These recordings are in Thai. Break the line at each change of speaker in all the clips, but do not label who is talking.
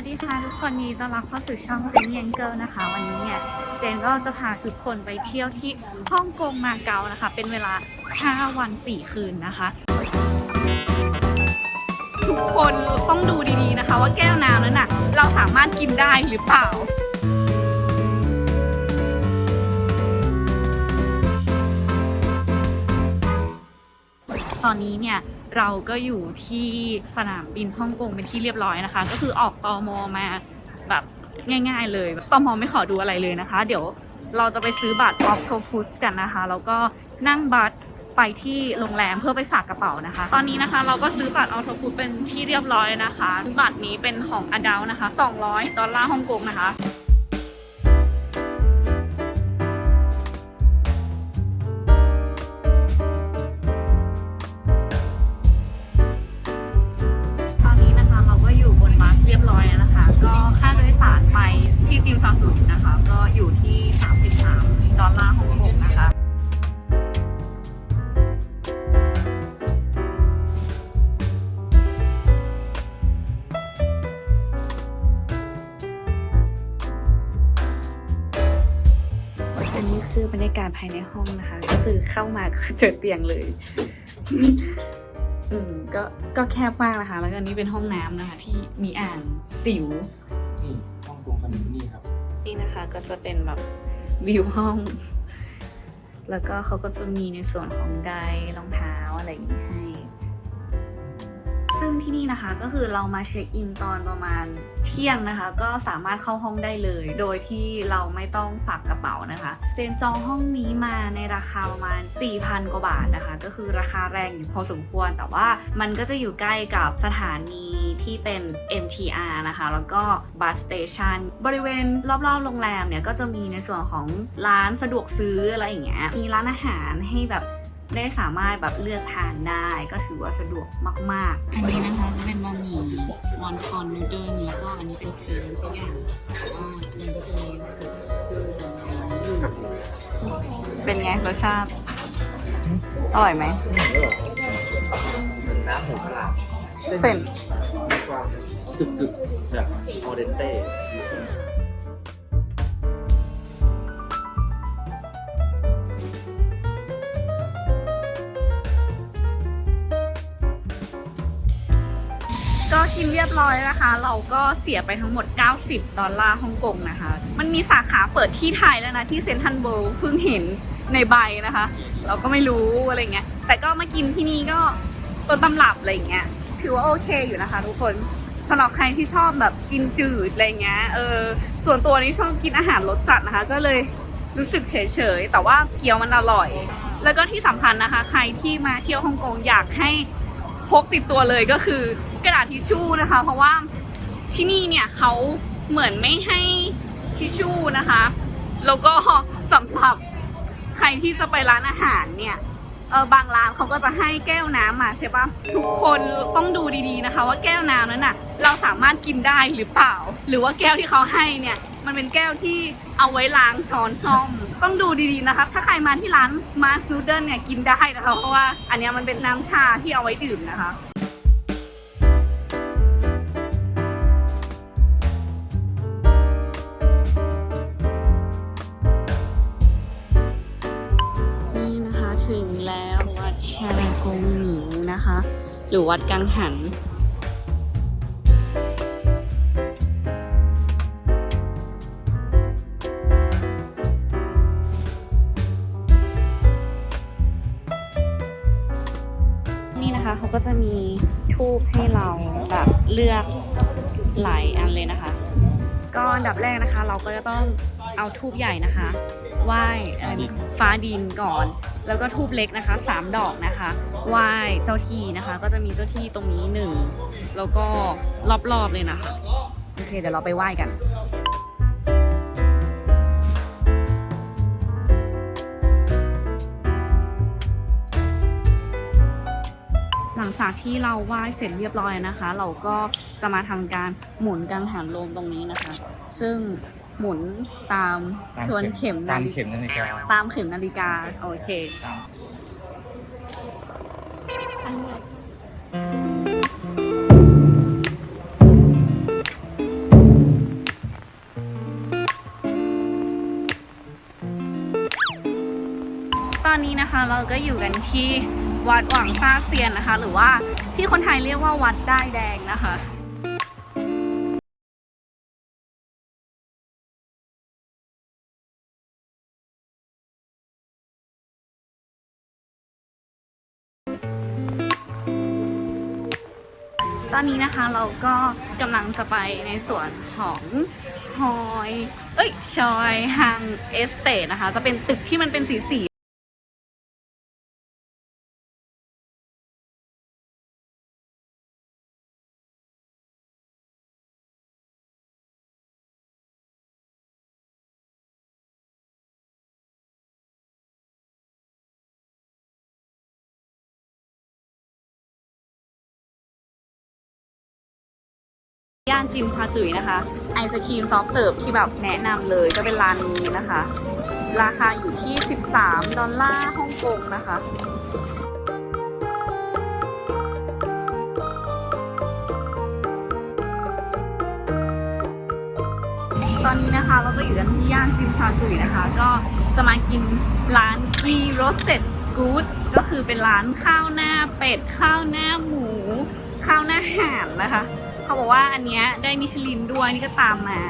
วัสดีค่ะทุกคนนดีต้อนรับเข้าสู่ช่องเจนยังเกิลนะคะ วันนี้เนี่ยเจนก็จะพาทุกคนไปเที่ยวที่ฮ่องกงมาเก๊านะคะ เป็นเวลา 5 วัน 4 คืนนะคะ ทุกคนต้องดูดีๆนะคะ ว่าแก้วน้ำนั้นน่ะเราสามารถกินได้หรือเปล่าตอนนี้เนี่ย เราก็อยู่ที่สนามบินฮ่องกงเป็นที่เรียบร้อยนะคะ ก็คือออกตอมอมาแบบง่าย ๆ เลยตอมอไม่ขอดูอะไรเลยนะคะ เดี๋ยวเราจะไปซื้อบัตรออฟโทพุสกันนะคะ แล้วก็นั่งบัสไปที่โรงแรมเพื่อไปฝากกระเป๋านะคะ ตอนนี้นะคะเราก็ซื้อบัตรออโทพุสเป็นที่เรียบร้อยนะคะ บัตรนี้เป็นของอดัลนะคะ 200 ดอลลาร์ฮ่องกงนะคะ เข้ามาก็เจอเตียงเลย อืมก็ก็แคบมากนะคะ แล้วก็อันนี้เป็นห้องน้ำนะคะ ที่มีอ่างจิ๋ว
นี่ฮ่องกงเขาอยู่นี่ครับ
นี่นะคะ ก็จะเป็นแบบวิวห้อง แล้วก็เขาก็จะมีในส่วนของไดร์รองเท้าอะไรอย่างนี้ให้ซึ่ งที่นี่นะคะก็คือเรามาเช็คอินตอนประมาณเที่ยงนะคะ ก็สามารถเข้าห้องได้เลย โดยที่เราไม่ต้องฝากกระเป๋านะคะ เจนจองห้องนี้มาในราคาประมาณ 4,000 กว่าบาทนะคะ ก็คือราคาแรงอยู่พอสมควร แต่ว่ามันก็จะอยู่ใกล้กับสถานีที่เป็น MTR นะคะ แล้วก็บัสสเตชันบริเวณรอบๆโรงแรมเนี่ยก็จะมีในส่วนของร้านสะดวกซื้ออะไรอย่างเงี้ยมีร้านอาหารให้แบบ ได้สามารถแบบเลือกทานได้ก็ถือว่าสะดวกมาก ๆ อันนี้นะคะจะเป็นบะหมี่วอนทอนนูเดิลนี้ก็อันนี้เป็นซีนสักอย่างแต่ว่ามันก็จะมีส่วนที่อยู่เป็นไงรสชาติ อร่อยไหม
น้ำหมูกระลา
เส้น
ความกึกกึกๆแบบโอเดนเต้
ก็กินเรียบร้อยนะคะ เราก็เสียไปทั้งหมด 90 ดอลลาร์ฮ่องกงนะคะ มันมีสาขาเปิดที่ไทยแล้วนะ ที่เซนทรัลเวิลด์เพิ่งเห็นในใบนะคะ เราก็ไม่รู้อะไรเงี้ย แต่ก็มากินที่นี่ก็ต้นตำรับอะไรเงี้ย ถือว่าโอเคอยู่นะคะ ทุกคนสำหรับใครที่ชอบแบบกินจืดอะไรเงี้ย เออ ส่วนตัวนี้ชอบกินอาหารรสจัดนะคะ ก็เลยรู้สึกเฉยๆ แต่ว่าเกี๊ยวมันอร่อย แล้วก็ที่สำคัญนะคะ ใครที่มาเที่ยวฮ่องกงอยากให้พกติดตัวเลยก็คือ ระดาษทิชชู่นะคะ เพราะว่าที่นี่เนี่ยเขาเหมือนไม่ให้ทิชชู่นะคะ แล้วก็สำหรับใครที่จะไปร้านอาหารเนี่ยเออบางร้านเขาก็จะให้แก้วน้ำมาใช่ปะทุกคนต้องดูดีๆนะคะ ว่าแก้วน้ำนั้นน่ะเราสามารถกินได้หรือเปล่า หรือว่าแก้วที่เขาให้เนี่ย มันเป็นแก้วที่เอาไว้ล้างช้อนซ่อม ต้องดูดีๆนะคะ ถ้าใครมาที่ร้านมาสนูเดิลเนี่ยกินได้นะคะเพราะว่าอันนี้มันเป็นน้ำชาที่เอาไว้ดื่มนะคะ หรือวัดกังหันนี่นะคะเขาก็จะมีทูบให้เราแบบเลือกหลายอันเลยนะคะ ก็อันดับแรกนะคะ เราก็จะต้อง เอาทูบใหญ่นะคะไหว้เอ่อฟ้าดินก่อน แล้วก็ทูบเล็กนะคะสามดอกนะคะไหว้เจ้าที่นะคะ ก็จะมีเจ้าที่ตรงนี้หนึ่งแล้วก็รอบๆเลยนะคะโอเคเดี๋ยวเราไปไหว้กันหลังจากที่เราไหว้เสร็จเรียบร้อยนะคะ เราก็จะมาทำการหมุนกังหันลมตรงนี้นะคะ ซึ่ง หมุนตามทวนเข็มนตา
มเข็มนาฬิกา
ตามเข็มนาฬิกา โอเค
ต
อนนี้นะคะเราก็อยู่กันที่วัดหวังซาเซียนนะคะ หรือว่าที่คนไทยเรียกว่าวัดได้แดงนะคะ ตอนนี้นะคะเราก็กำลังจะไปในส่วนของฮอย เอ้ยชอยฮังเอสเตนะคะ จะเป็นตึกที่มันเป็นสีสี ย่านจิมคาตุยนะคะ ไอศครีมซอฟต์เสิร์ฟที่แบบแนะนำเลยก็เป็นร้านนี้นะคะ ราคาอยู่ที่ 13 ดอลลาร์ฮ่องกงนะคะตอนนี้นะคะเราก็อยู่กันที่ย่านจิมซาจุยนะคะ ก็จะมากินร้านกีโรสเต็ดกู๊ดก็คือเป็นร้านข้าวหน้าเป็ด ข้าวหน้าหมู ข้าวหน้าห่านนะคะ เขาบอกว่าอันเนี้ยได้มิชลินด้วยนี่ก็ตามมา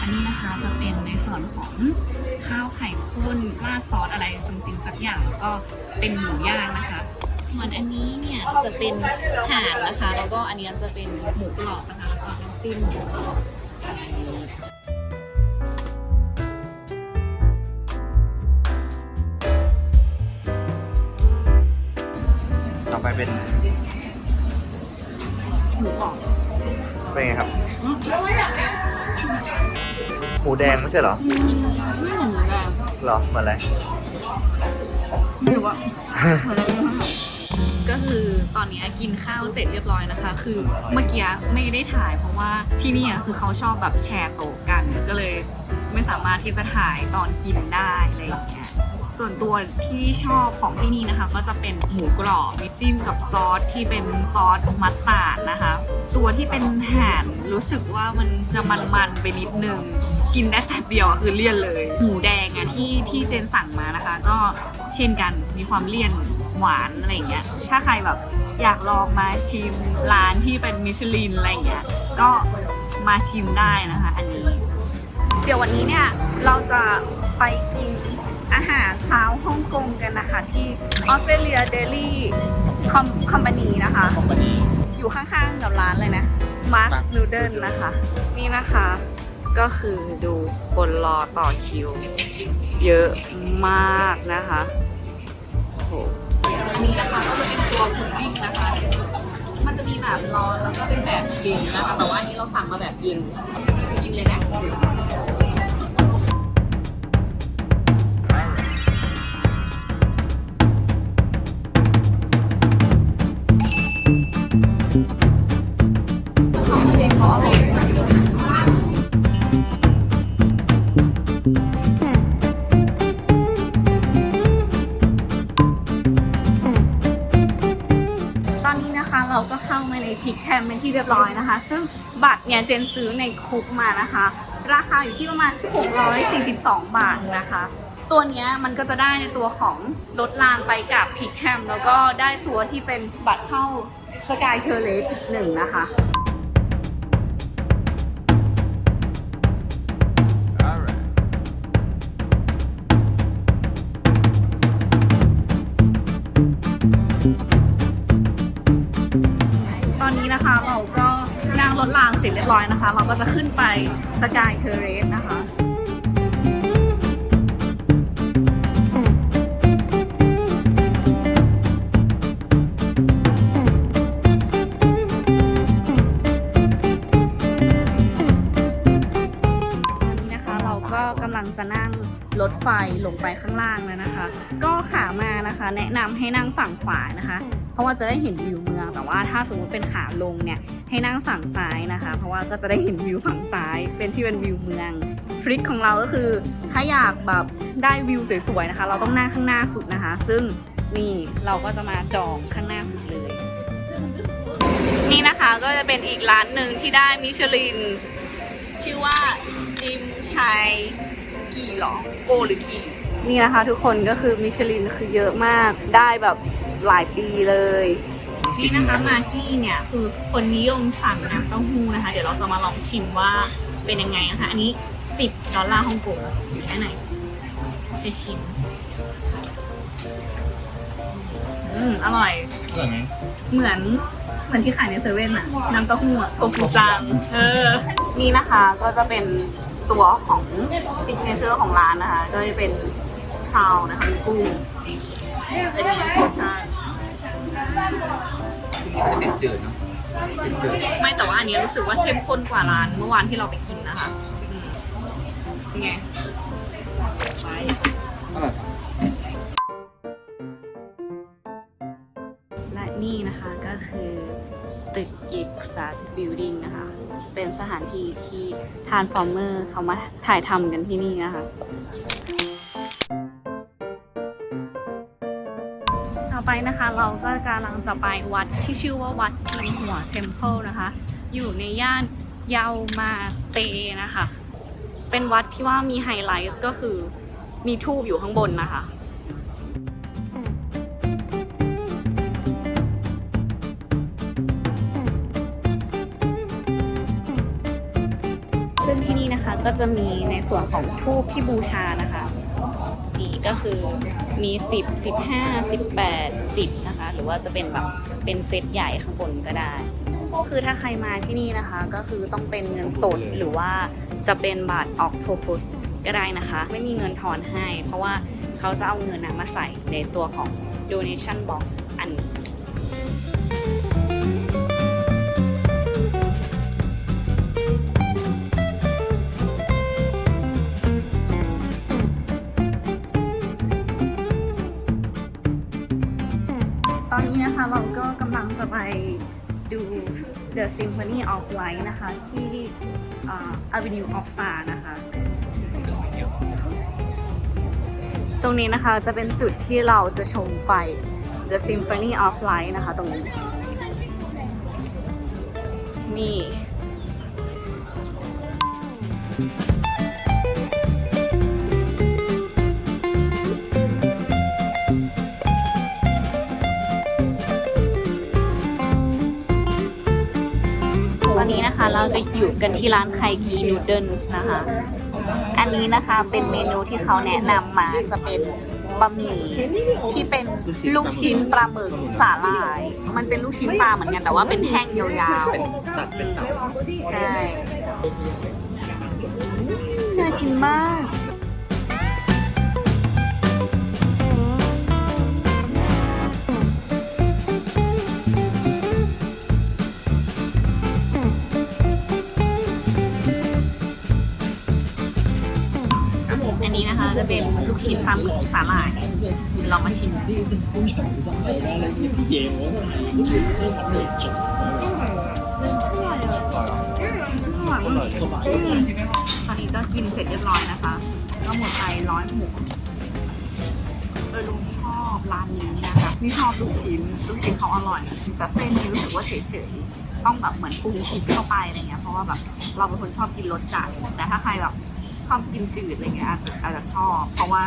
อันนี้นะคะจะเป็นในส่วนของข้าวไข่ข้นราดซอสอะไรซัมติงสักอย่างก็เป็นหมูย่างนะคะ ส่วนอันนี้เนี่ยจะเป็นห่านนะคะ แล้วก็อันนี้จะเป็นหมูกรอบนะคะ แล้วก็น้ำจิ้ม หมูกรอบอันนี้
ต่อไปเป็น
หมูกรอบ
เป็นไงครับ
อืม
หมูแดงไม่ใช่เหรอ
ไม่เหมือนหมูแดง
เหรอเหมือนอะไร
ไม่รู้ว่าเหมือนอะไรไม่รู้ ก็คือตอนนี้กินข้าวเสร็จเรียบร้อยนะคะ คือเมื่อกี้ไม่ได้ถ่ายเพราะว่าที่นี่คือเขาชอบแบบแชร์โต๊ะกัน ก็เลยไม่สามารถที่จะถ่ายตอนกินได้อะไรอย่างเงี้ยส่วนตัวที่ชอบของที่นี่นะคะ ก็จะเป็นหมูกรอบมีจิ้มกับซอสที่เป็นซอสมัสตาร์ดนะคะ ตัวที่เป็นห่านรู้สึกว่ามันจะมันๆไปนิดนึง กินได้แป๊บเดียวคือเลี่ยนเลย หมูแดงอะที่ที่เจนสั่งมานะคะ ก็เช่นกันมีความเลี่ยน หวานอะไรอย่างเงี้ย ถ้าใครแบบอยากลองมาชิมร้านที่เป็นมิชลินอะไรอย่างเงี้ย ก็มาชิมได้นะคะ อันนี้ เดี๋ยววันนี้เนี่ยเราจะไปกินอาหารเช้าฮ่องกงกันนะคะ ที่ออสเตรเลียเดลี่คอมคอมพานีนะคะ
ของวันนี้
อยู่ข้างๆกับร้านเลยนะ Mark Noodle นะคะ นี่นะคะ ก็คือดูคนรอต่อคิว เยอะมากนะคะโอ้โห อันนี้นะคะก็จะเป็นตัวพุดดิ้งนะคะ มันจะมีแบบร้อนแล้วก็เป็นแบบเย็นนะคะ แต่ว่าอันนี้เราสั่งมาแบบเย็นกินเลยนะ เป็นที่เรียบร้อยนะคะ ซึ่งบัตรเนี่ยเจนซื้อในคุกมานะคะ ราคาอยู่ที่ประมาณ 642 บาทนะคะ ตัวเนี้ยมันก็จะได้ในตัวของรถรางไปกับพิกแคมแล้วก็ได้ตัวที่เป็นบัตรเข้าสกายเทอร์เลสอีกหนึ่งนะคะ ถรางเสร็จเรียบร้อยนะคะ เราก็จะขึ้นไปสกายเทเรสนะคะตอนนี้นะคะเราก็กำลังจะนั่งรถไฟลงไปข้างล่างแล้วนะคะ ก็ขามานะคะ แนะนำให้นั่งฝั่งขวานะคะ เพราะว่าจะได้เห็นวิวเมือง แต่ว่าถ้าสมมติเป็นขาลงเนี่ยให้นั่งฝั่งซ้ายนะคะ เพราะว่าก็จะได้เห็นวิวฝั่งซ้าย เป็นที่เป็นวิวเมืองทริคของเราก็คือถ้าอยากแบบได้วิวสวยๆนะคะ เราต้องนั่งข้างหน้าสุดนะคะ ซึ่งนี่เราก็จะมาจองข้างหน้าสุดเลย นี่นะคะก็จะเป็นอีกร้านหนึ่งที่ได้มิชลิน ชื่อว่าจิมชัยกี่หรอโกหรือกี่นี่นะคะทุกคนก็คือมิชลินคือเยอะมากได้แบบ หลายปีเลย นี่นะคะมากี้เนี่ยคือคนนิยมสั่งน้ำเต้าหู้นะคะ เดี๋ยวเราจะมาลองชิมว่าเป็นยังไงนะคะ อันนี้ 10 ดอลลาร์ฮ่องกงแค่ไหนจะชิม อืม อร่อย
อร่อยไหม
เหมือนเหมือนที่ขายในเซเว่นอะน้ำเต้าหู้อะโทฟูจังเออ นี่นะคะก็จะเป็นตัวของซิกเนเจอร์ของร้านนะคะ ก็จะเป็นทราวนะคะเป็นกุ้ง เป็นโพชั่น
มันจะติดจืดเนาะจืดจืด
ไม่แต่ว่าอันนี้รู้สึกว่าเข้มข้นกว่าร้านเมื่อวานที่เราไปกินนะคะอืมเป็นไงไป
อร่อย
และนี่นะคะก็คือตึกกิกซัดบิลดิ้งนะคะ เป็นสถานที่ที่ทานฟอร์เมอร์เขามาถ่ายทำกันที่นี่นะคะ ไปนะคะเราก็กำลังจะไปวัดที่ชื่อว่าวัดจิงหัวเทมเพิลนะคะ อยู่ในย่านเยาวมาเตนะคะ เป็นวัดที่ว่ามีไฮไลท์ก็คือมีทูบอยู่ข้างบนนะคะซึ่งที่นี่นะคะก็จะมีในส่วนของทูบที่บูชานะคะ นี่ก็คือมี 10 15 18 10 นะคะ หรือว่าจะเป็นแบบเป็นเซตใหญ่ข้างบนก็ได้ก็คือถ้าใครมาที่นี่นะคะ ก็คือต้องเป็นเงินสดหรือว่าจะเป็นบาทออกโทพุสก็ได้นะคะ ไม่มีเงินทอนให้ เพราะว่าเขาจะเอาเงินนะมาใส่ในตัวของ donation box นี้นะคะเราก็กำลังจะไปดู The Symphony of Light นะคะ ที่ Avenue of Star นะคะ ตรงนี้นะคะจะเป็นจุดที่เราจะชมไฟ The Symphony of Light นะคะ ตรงนี้ นี่ต จะอยู่กันที่ร้านไคกีนูเดิลส์นะคะ อันนี้นะคะเป็นเมนูที่เขาแนะนำมาจะเป็นบะหมี่ที่เป็นลูกชิ้นปลาหมึกสาหร่าย มันเป็นลูกชิ้นปลาเหมือนกันแต่ว่าเป็นแห้งยาว
เป็นตัดเป็นเต๋า
ๆใช่น่ากินมาก ชิ้นปลาหมึกสาหร่ายลองมาชิมตอนนี้ก็กินเสร็จเรียบร้อยนะคะ ก็หมดไปร้อยหกเออลุงชอบร้านนี้นะคะนี่ชอบลูกชิ้นลูกชิ้นเขาอร่อย แต่เส้นนี่รู้สึกว่าเฉยๆต้องแบบเหมือนปรุงพริกเข้าไปอะไรเงี้ยเพราะว่าแบบเราเป็นคนชอบกินรสจัดแต่ถ้าใครแบบ ชอบกินจืดอะไรเงี้ยอาจจะอาจจะชอบ เพราะว่า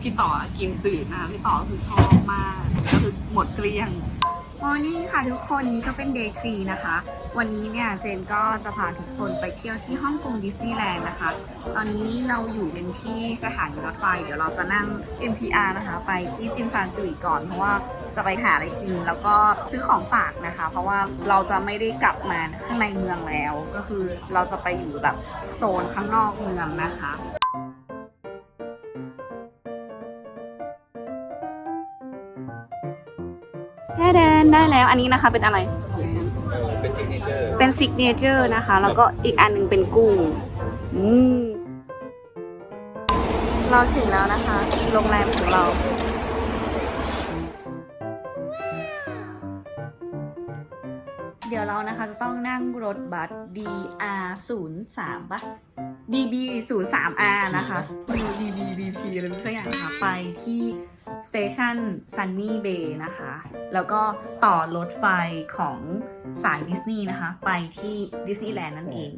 พี่ต่อกินจืดนะพี่ต่อก็คือชอบมากก็คือหมดเกลี้ยงมอร์นิ่งค่ะทุกคนนี่ก็เป็นเดย์ทรีนะคะ วันนี้เนี่ยเจนก็จะพาทุกคนไปเที่ยวที่ฮ่องกงดิสนีย์แลนด์นะคะ ตอนนี้เราอยู่กันที่สถานีรถไฟ เดี๋ยวเราจะนั่ง MTR นะคะ ไปที่จินซานจุยก่อนเพราะว่า จะไปหาอะไรกิน แล้วก็ซื้อของฝากนะคะ เพราะว่าเราจะไม่ได้กลับมาข้างในเมืองแล้ว ก็คือเราจะไปอยู่แบบโซนข้างนอกเมืองนะคะแค่แดนได้แล้วอันนี้นะคะเป็นอะไร
เป็นซิกเนเจอร์
เป็นซิกเนเจอร์นะคะ แล้วก็อีกอันหนึ่งเป็นกุ้งอืมเราถึงแล้วนะคะ โรงแรมของเรา เรานะคะจะต้องนั่งรถบัส DR 0 3ปะ DB 0 3 R นะคะไม่รู้ DB DP อะไรสักอย่างนะคะไปที่สเตชันซันนี่เบย์นะคะ แล้วก็ต่อรถไฟของสายดิสนีย์นะคะ ไปที่ดิสนีย์แลนด์นั่นเอง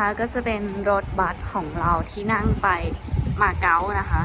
นะคะก็จะเป็นรถบัสของเราที่นั่งไปมาเก๊านะคะ